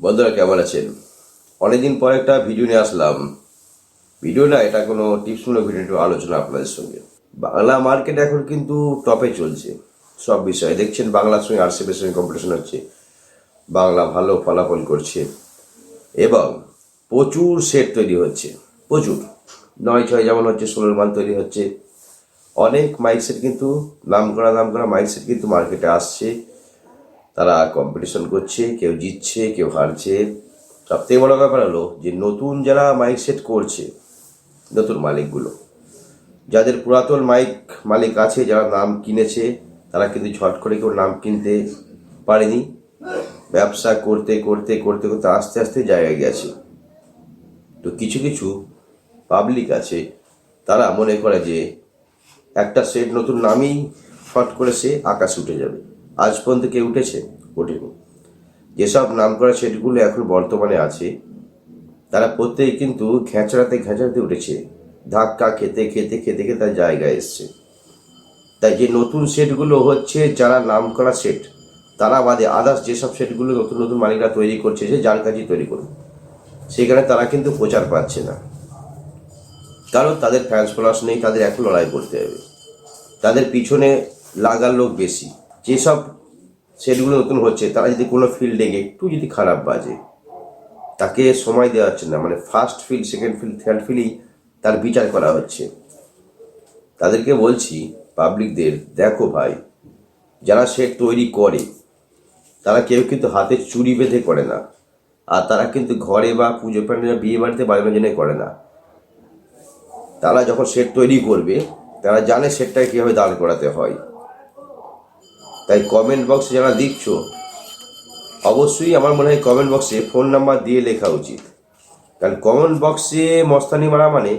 বন্ধুরা, কেমন আছেন? অনেকদিন পর একটা ভিডিও নিয়ে আসলাম। ভিডিও না, এটা কোনো টিপসমূলক ভিডিও একটু আলোচনা আপনাদের সঙ্গে। বাংলা মার্কেট এখন কিন্তু টপে চলছে, সব বিষয়ে। দেখছেন, বাংলার সঙ্গে আরসিপির সঙ্গে কম্পিটিশন হচ্ছে। বাংলা ভালো ফলাফল করছে। এবং প্রচুর সেট তৈরি হচ্ছে, প্রচুর। নয় ছয় যেমন হচ্ছে, ষোলোর মান তৈরি হচ্ছে। অনেক মাইক সেট কিন্তু নাম করা নাম করা মাইক সেট কিন্তু মার্কেটে আসছে। তারা কম্পিটিশন করছে, কেউ জিতছে, কেউ হারছে। সবথেকে বড় ব্যাপার হলো যে নতুন যারা মাইক সেট করছে, নতুন মালিকগুলো, যাদের পুরাতন মাইক মালিক আছে, যারা নাম কিনেছে, তারা কিন্তু ঝট করে কেউ নাম কিনতে পারেনি। ব্যবসা করতে করতে করতে করতে আস্তে আস্তে জায়গায় গেছে। তো কিছু কিছু পাবলিক আছে, তারা মনে করে যে একটা সেট নতুন নামেই শট করে সে আকাশে উঠে যাবে। আজ পর্যন্ত কেউ উঠেছে? ওঠেনি। যেসব নাম করা সেটগুলো এখন বর্তমানে আছে, তারা প্রত্যেকে কিন্তু ঘ্যাঁচড়াতে ঘ্যাঁচড়াতে উঠেছে। ধাক্কা খেতে খেতে খেতে খেতে তার জায়গায় এসছে। তাই যে নতুন সেটগুলো হচ্ছে, যারা নাম করা সেট, তারা বাদে আদার্স যেসব সেটগুলো নতুন নতুন মালিকরা তৈরি করছে যে যার কাছেই তৈরি করুন সেখানে তারা কিন্তু প্রচার পাচ্ছে না। কারণ তাদের ফ্যান্স ফলোয়ার্স নেই, তাদের এখন লড়াই করতে হবে। তাদের পিছনে লাগার লোক বেশি। যেসব সেটগুলো নতুন হচ্ছে, তারা যদি কোনো ফিল্ডে গিয়ে একটু যদি খারাপ বাজে, তাকে সময় দেওয়া হচ্ছে না। মানে first field second field third ফিল্ডেই তার বিচার করা হচ্ছে। তাদেরকে বলছি পাবলিকদের দেখো ভাই, যারা সেট তৈরি করে, তারা কেউ কিন্তু হাতে চুরি বেঁধে করে না। আর তারা কিন্তু ঘরে বা পুজো প্যান্ডেলে বিয়ে বাড়িতে বাজানোর জন্য করে না। তারা যখন সেট তৈরি করবে, তারা জানে সেটটাকে কীভাবে দাঁড় করাতে হয়। তাই কমেন্ট বক্সে যারা লিখছো অবশ্যই আমার মনে হয় কমেন্ট বক্সে ফোন নাম্বার দিয়ে লেখা উচিত। কারণ কমেন্ট বক্সে মস্তানি মারা মানে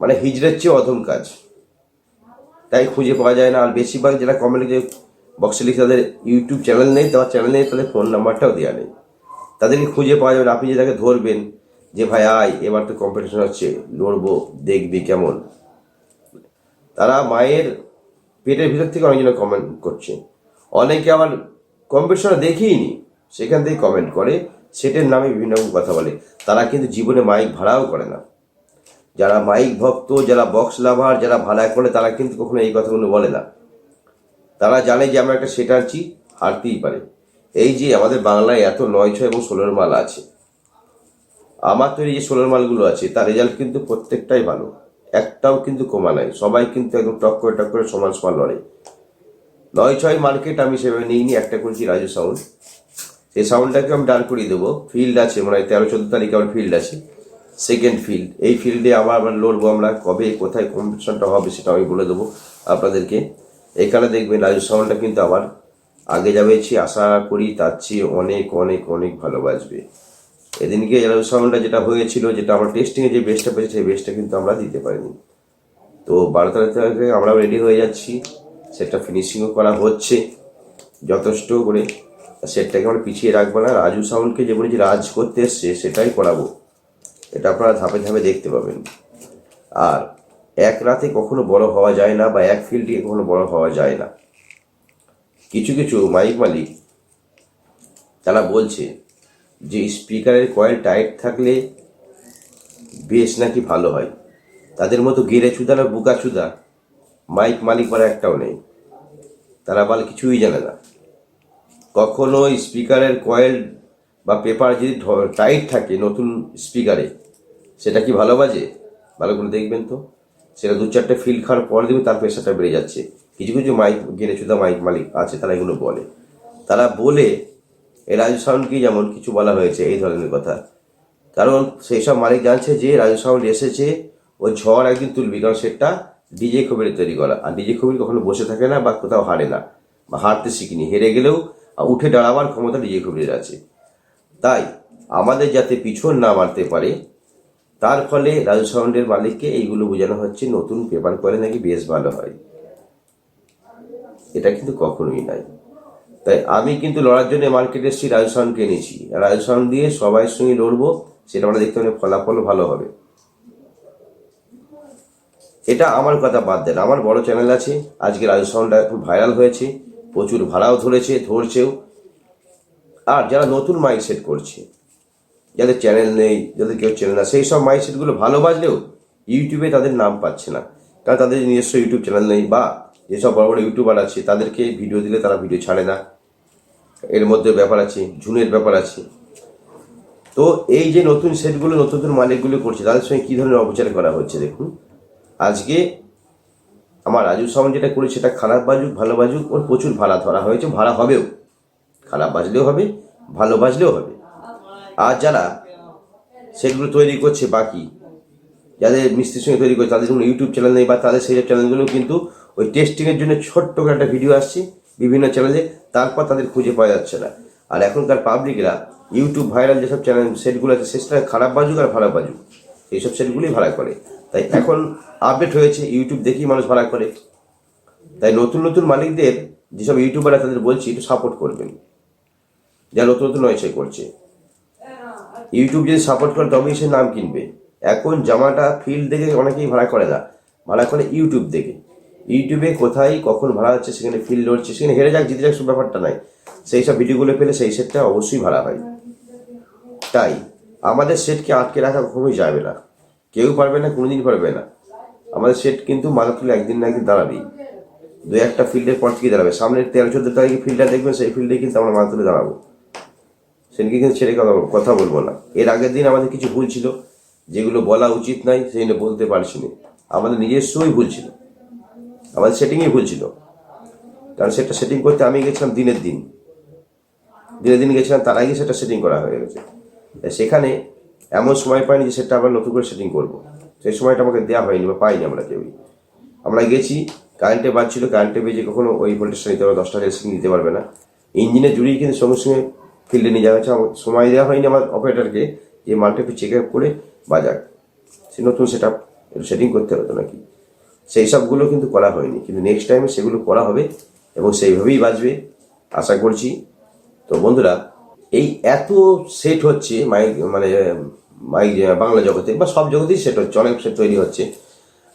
মানে হিজড়ের চেয়ে অধম কাজ। তাই খুঁজে পাওয়া যায় না। আর বেশিরভাগ যারা কমেন্ট বক্সে লিখে তাদের ইউটিউব চ্যানেল নেই তার চ্যানেল নেই, তাদের ফোন নাম্বারটাও দেওয়া নেই। তাদেরকে খুঁজে পাওয়া যাবে আপনি যে তাকে ধরবেন যে, ভাই, আয়, এবার তো কম্পিটিশন হচ্ছে, লড়বো, দেখবি কেমন? তারা মায়ের পেটের ভিতর থেকে অনেকজন কমেন্ট করছে। অনেকে আবার কম্পিটিশনে দেখেইনি, সেখান থেকে কমেন্ট করে, সেটের নামে বিভিন্ন রকম কথা বলে। তারা কিন্তু জীবনে মাইক ভাড়াও করে না। যারা মাইক ভক্ত, যারা বক্স লাভার যারা ভাড়া করে, তারা কিন্তু কখনো এই কথাগুলো বলে না। তারা জানে যে আমরা একটা সেট আনছি, হারতেই পারে। এই যে আমাদের বাংলায় এত নয়, ছয় এবং ষোলোর মাল আছে। আমার তৈরি যে ষোলোর মালগুলো আছে, তার রেজাল্ট কিন্তু প্রত্যেকটাই ভালো। একটাও কিন্তু কমা নাই। সবাই কিন্তু একদম টক করে টক করে সমান সমান লড়ে। নয় ছয় মার্কেট আমি সেভাবে নিইনি, একটা করেছি রাজু সাউন্ড সেই সাউন্ডটাকে আমি ডান করিয়ে দেবো। ফিল্ড আছে মানে তেরো, চোদ্দ তারিখে আমার ফিল্ড আছে। সেকেন্ড ফিল্ড এই ফিল্ডে আবার আবার লড়বো আমরা, কবে, কোথায় কম্পিটিশনটা হবে সেটা আমি বলে দেবো আপনাদেরকে। এখানে দেখবেন রাজু সাউন্ডটা কিন্তু আবার আগে যাবেছি আশা করি তার চেয়ে অনেক অনেক অনেক ভালো বাজবে এদিনকে রাজু সাউন্ডটা যেটা হয়েছিল, যেটা আমরা টেস্টিংয়ে যে বেস্টটা পেয়েছি, সেই বেস্টটা কিন্তু আমরা দিতে পারিনি। তো বারো তারিখ থেকে আমরা রেডি হয়ে যাচ্ছি। সেটা ফিনিশিংও করা হচ্ছে যথেষ্ট করে। সেটটাকে আমরা পিছিয়ে রাখব না। রাজু সাউন্ডকে যে বলেছি, রাজ করতে এসছে, সেটাই করাবো। এটা আপনারা ধাপে ধাপে দেখতে পাবেন। আর এক রাতে কখনো বড় হওয়া যায় না বা এক ফিল্ডে কখনো বড় হওয়া যায় না। কিছু কিছু মাইক মালিক তারা বলছে যে স্পিকারের কয়েল টাইট থাকলে বেশ নাকি ভালো হয়। তাদের মতো গেড়ে চুদা না বুকা চুদা মাইক মালিক বলা একটাও নেই। তারা বলে কিছুই জানে না। কখনো স্পিকারের কয়েল বা পেপার যদি টাইট থাকে নতুন স্পিকারে, সেটা কি ভালো বাজে? ভালো করে দেখবেন তো। সেটা দু চারটে ফিল খাওয়ার পর দেবে তার প্রেশারটা বেড়ে যাচ্ছে। কিছু কিছু মাইক, গেড়ে চুদা মাইক মালিক আছে, তারা এগুলো বলে। তারা বলে এই রাজু সাউন্ডকে যেমন কিছু বলা হয়েছে, এই ধরনের কথা। কারণ সেই সব মালিক জানছে যে রাজু সাউন্ড এসেছে, ও ঝড় একদিন তুলবি, কারণ সেটা ডিজে খবিরে তৈরি করা। আর ডিজে খবির কখনো বসে থাকে না বা কোথাও হারে না, বা হারতে শিখিনি। হেরে গেলেও উঠে দাঁড়াবার ক্ষমতা ডিজে খবিরের আছে। তাই আমাদের যাতে পিছন না মারতে পারে, তার ফলে রাজু সাউন্ডের মালিককে এইগুলো বোঝানো হচ্ছে, নতুন পেপার করে নাকি বেশ ভালো হয়। এটা কিন্তু কখনোই নাই। তাই আমি কিন্তু লড়ার জন্য মার্কেটে এসেছি রাজু সাউন্ডকে এনেছি। আর রাজু দিয়ে সবাই সঙ্গে লড়বো, সেটা আমরা দেখতে পাবো ফলাফল ভালো হবে। এটা আমার কথা বাদ দেন। আমার বড় চ্যানেল আছে, আজকে রাজু সাউন্ডটা এখন ভাইরাল হয়েছে, প্রচুর ভাড়াও ধরেছে, ধরছেও। আর যারা নতুন মাইক সেট করছে, যাদের চ্যানেল নেই, যাদের কেউ চ্যানেল না, সেই সব মাইক সেটগুলো ভালো বাজলেও ইউটিউবে তাদের নাম পাচ্ছে না। কারণ তাদের নিজস্ব ইউটিউব চ্যানেল নেই বা যেসব বড় বড় ইউটিউবার আছে, তাদেরকে ভিডিও দিলে তারা ভিডিও ছাড়ে না। এর মধ্যে ব্যাপার আছে ঝুনের ব্যাপার আছে। তো এই যে নতুন সেটগুলো, নতুন নতুন মালিকগুলো করছে, তাদের সঙ্গে কী ধরনের অপচার করা হচ্ছে দেখুন। আজকে আমার রাজু সাউন্ড যেটা করেছে, সেটা খারাপ বাজুক, ভালো বাজুক, ওর প্রচুর ভাড়া ধরা হয়েছে, ভাড়া হবেও। খারাপ বাজলেও হবে, ভালো বাজলেও হবে। আর যারা সেগুলো তৈরি করছে বাকি, যাদের মিস্ত্রির সঙ্গে তৈরি করছে, তাদের কোনো ইউটিউব চ্যানেল নেই, বা তাদের সেই চ্যানেলগুলো কিন্তু ওই টেস্টিংয়ের জন্য ছোট্ট করে একটা ভিডিও আসছে। বিভিন্ন চ্যানেলে তারপর তাদের খুঁজে পাওয়া যাচ্ছে না। আর এখনকার পাবলিকরা ইউটিউব ভাইরাল যেসব চ্যানেল সেটগুলো আছে সেটা খারাপ বাজুক আর ভালো বাজুক। এইসব সেটগুলোই ভাড়া করে। তাই এখন আপডেট হয়েছে ইউটিউব দেখেই মানুষ ভাড়া করে। তাই নতুন নতুন মালিকদের যেসব ইউটিউবাররা তাদের বলছি, একটু সাপোর্ট করবেন। যা নতুন নতুন নয় করছে। ইউটিউব যদি সাপোর্ট করে, তবেই সে নাম কিনবে। এখন জামাটা ফিল্ড দেখে অনেকেই ভাড়া করে না। ভাড়া করে ইউটিউব দেখে। ইউটিউবে কোথায়, কখন ভাড়া হচ্ছে, সেখানে ফিল্ড লড়ছে সেখানে হেরে যাক, জিতে যাক, সব ব্যাপারটা নাই। সেই সব ভিডিওগুলো পেলে সেই সেটটা অবশ্যই ভাড়া হয়। তাই, আমাদের সেটকে আটকে রাখা কখনোই যাবে না। কেউ পারবে না, কোনোদিন পারবে না। আমাদের সেট কিন্তু মাথা তুলে একদিন না একদিন দাঁড়াবেই। দু একটা ফিল্ডের পর থেকে দাঁড়াবে। সামনের তেরো, চোদ্দ তারিখে ফিল্ডটা দেখবেন, সেই ফিল্ডে কিন্তু আমরা মাথা তুলে দাঁড়াবো সেদিকে কিন্তু ছেড়ে কথা কথা বলব না। এর আগের দিন আমাদের কিছু ভুল ছিল, যেগুলো বলা উচিত নাই, সেই বলতে পারছি না। আমাদের নিজস্বই ভুল ছিল। আমাদের সেটিংই ভুল ছিল। কারণ সেটা সেটিং করতে আমি গেছিলাম দিনের দিন। দিনের দিন গেছিলাম, তার আগে সেটা সেটিং করা হয়ে গেছে। সেখানে এমন সময় পাইনি যে সেটা আবার নতুন করে সেটিং করব। সেই সময়টা আমাকে দেওয়া হয়নি বা পাইনি আমরা কেউই। আমরা গেছি কারেন্টে বাজছিল কারেন্টে বেজে কখনো ওই ভোল্টেজটা নিতে পারবে, দশটা রেসিং নিতে পারবে না। ইঞ্জিনে জুড়িয়ে কিন্তু সঙ্গে সঙ্গে ফিল্ডে নিয়ে যাওয়া হচ্ছে সময় দেওয়া হয়নি আমার অপারেটরকে যে মালটা একটু চেক আপ করে বাজাক। সে নতুন সেট আপ সেটিং করতে হতো নাকি? সেই সবগুলো কিন্তু করা হয়নি। কিন্তু নেক্সট টাইমে সেগুলো করা হবে এবং সেইভাবেই বাজবে, আশা করছি। তো বন্ধুরা, এই এত সেট হচ্ছে মাইক মানে মাইক বাংলা জগতে, বা সব জগতেই সেট হচ্ছে, অনেক সেট তৈরি হচ্ছে।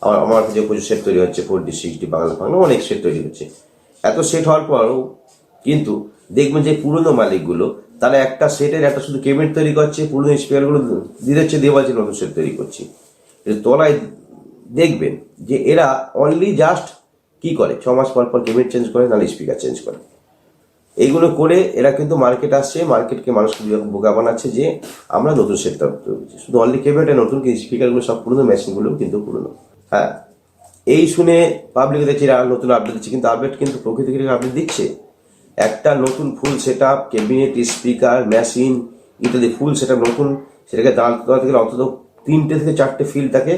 আমার আমার কাছে প্রচুর সেট তৈরি হচ্ছে four D six D Bangla Bangla, অনেক সেট তৈরি হচ্ছে। এত সেট হওয়ার পরও কিন্তু দেখবেন যে পুরনো মালিকগুলো, তারা একটা সেটের একটা শুধু কেবিনেট তৈরি করছে, পুরনো স্পিকারগুলো দিয়ে দিচ্ছে দিয়ে বলছে নতুন সেট তৈরি করছি। তলায় দেখবেন যে এরা অনলি জাস্ট কি করে? ছ মাস পর পর কেবিনেট চেঞ্জ করে, নাহলে স্পিকার চেঞ্জ করে। এইগুলো করে এরা কিন্তু মার্কেট আসছে মার্কেটকে মানুষকে বোকা বানাচ্ছে যে আমরা নতুন সেট শুধু অনলি কেবিনেটে নতুন স্পিকারগুলো সব পুরনো মেশিনগুলো কিন্তু পুরনো। হ্যাঁ? এই শুনে পাবলিক দেখছি এরা নতুন আপডেট দিচ্ছে, কিন্তু আপডেট কিন্তু প্রকৃতি থেকে আপডেট দিচ্ছে। একটা নতুন full set up cabinet speaker machine ইত্যাদি ফুল সেট আপ নতুন, সেটাকে দাঁড় করাতে গেলে অন্তত তিনটে থেকে চারটে ফিল তাকে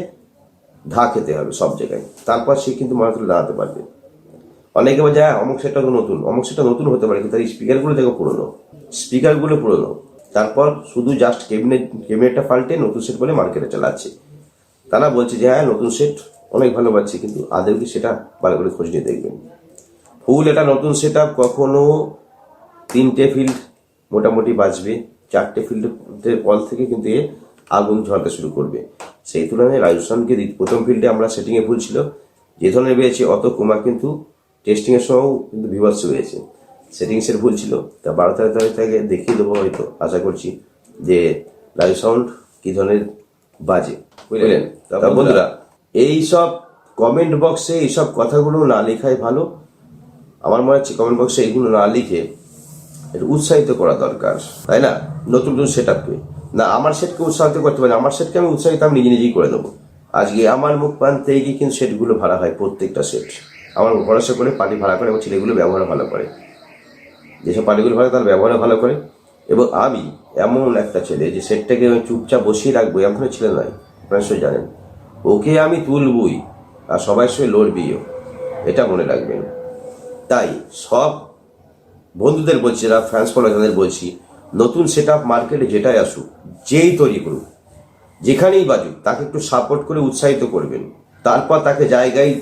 ধা খেতে হবে সব জায়গায়। তারপর সে কিন্তু তুলে দাঁড়াতে পারবে। অনেকে বলে যায় অমুক সেটটা তো নতুন। অমুক সেটটা নতুন হতে পারে, কিন্তু তার স্পিকারগুলো দেখো পুরনো। স্পিকারগুলো পুরনো। তারপর শুধু জাস্ট কেবিনেট কেবিনেটটা পাল্টে নতুন সেট বলে মার্কেটে চালাচ্ছে তারা বলছে যে হ্যাঁ নতুন সেট অনেক ভালো পাচ্ছি, কিন্তু আদেও কি সেটা ভালো করে খোঁজ নিয়ে দেখবেন? ফুল, এটা নতুন সেট আপ কখনো তিনটে ফিল্ড মোটামুটি বাঁচবে চারটে ফিল্ডের কল থেকে কিন্তু এ আগুন ঝরতে শুরু করবে। সেই তুলনায় রাজস্থানকে প্রথম ফিল্ডে আমরা সেটিংয়ে ভুল ছিল। যে ধরনের পেয়েছি অত কুমার কিন্তু টেস্টিংয়ের সময়ও কিন্তু বিভৎস হয়েছে সেটিংসের ভুল ছিল। তা বারো তারিখ তারিখ থেকে দেখিয়ে দেবো হয়তো আশা করছি যে লাইভ সাউন্ড কী ধরনের বাজে। বুঝলেন? তা বন্ধুরা এই সব কমেন্ট বক্সে এইসব কথাগুলো না লেখাই ভালো। আমার মনে হচ্ছে কমেন্ট বক্সে এইগুলো না লিখে একটু উৎসাহিত করা দরকার। তাই না? নতুন নতুন সেট আপকে না, আমার সেটকে উৎসাহিত করতে পারি আমার সেটকে আমি উৎসাহিত, আমি নিজে নিজেই করে দেবো। আজকে আমার মুখ পান থেকে কিন্তু সেটগুলো ভাড়া হয়, প্রত্যেকটা সেট। আমার ভরসা করে পার্টি ভাড়া করে এবং ছেলেগুলো ব্যবহার ভালো করে। যেসব পার্টিগুলো ভালো তার ব্যবহার ভালো করে। এবং আমি এমন একটা ছেলে যে সেটটাকে আমি চুপচাপ বসিয়ে রাখব এমন ছেলে নয়, আপনারা নিশ্চয়ই জানেন। ওকে আমি তুলবই, আর সবাই সঙ্গে লড়বিও এটা মনে রাখবেন। তাই সব বন্ধুদের বলছি, যারা ফ্যান্স ফলো তাদের বলছি নতুন সেট আপ মার্কেটে যেটাই আসুক, যেই তৈরি করুক, যেখানেই বাজুক, তাকে একটু সাপোর্ট করে উৎসাহিত করবেন। তারপর তাকে জায়গায়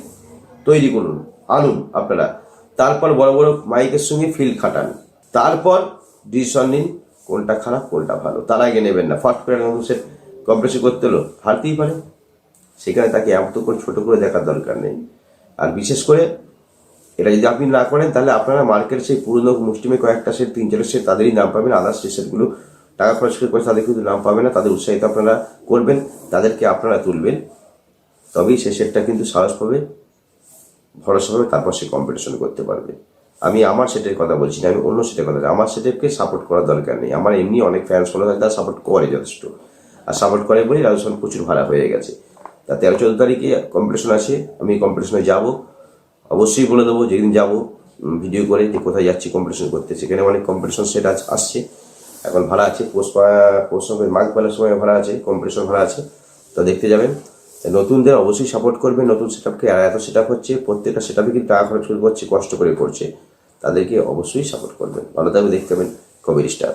তৈরি করুন, আনুন আপনারা। তারপর বড় বড় মাইকের সঙ্গে ফিল খাটান। তারপর ডিসিশন নিন, কোনটা খারাপ, কোনটা ভালো। তার আগে নেবেন না। ফট করে নতুন সেট করতে হলো, হারতেই পারে। সেখানে তাকে এত করে ছোট করে দেখার দরকার নেই। আর বিশেষ করে এটা যদি আপনি না করেন, তাহলে আপনারা মার্কেট সেই পুরনো মুষ্টিমে কয়েকটা সেট, তিন চারটা সেট, তাদেরই নাম পাবেন। আদার্স যে সেটগুলো টাকা খরচ করে তাদের কিন্তু নাম পাবে না। তাদের উৎসাহিত আপনারা করবেন, তাদেরকে আপনারা তুলবেন। তবেই সে সেটটা কিন্তু সাহস পাবে, ভরসা হবে তারপর সে কম্পিটিশন করতে পারবে। আমি আমার সেটের কথা বলছি না, আমি অন্য সেটের কথা। আমার সেটেপকে সাপোর্ট করার দরকার নেই। আমার এমনি অনেক ফ্যান্স ফলো তারা সাপোর্ট করে যথেষ্ট। আর সাপোর্ট করে বলেই রাজস্থান প্রচুর ভাড়া হয়ে গেছে। তা তেরো চোদ্দ তারিখে কম্পিটিশন আছে, আমি কম্পিটিশনে যাব। অবশ্যই বলে দেবো, যেদিন যাব ভিডিও করে যে কোথায় যাচ্ছি কম্পিটিশন করতে। সেখানে অনেক কম্পিটিশন সেট আসছে। এখন ভাড়া আছে, পোষ পোষ মাঘ পালার সময় ভাড়া আছে কম্পিটিশন ভাড়া আছে। তো দেখতে যাবেন। নতুনদের অবশ্যই সাপোর্ট করবে, নতুন সেট আপকে এত সেট আপ হচ্ছে, প্রত্যেকটা সেট আপে কিন্তু টাকা খরচ করে করছে কষ্ট করে করছে তাদেরকে অবশ্যই সাপোর্ট করবেন। ভালো থাকবে দেখতে পাবেন কবির স্টার।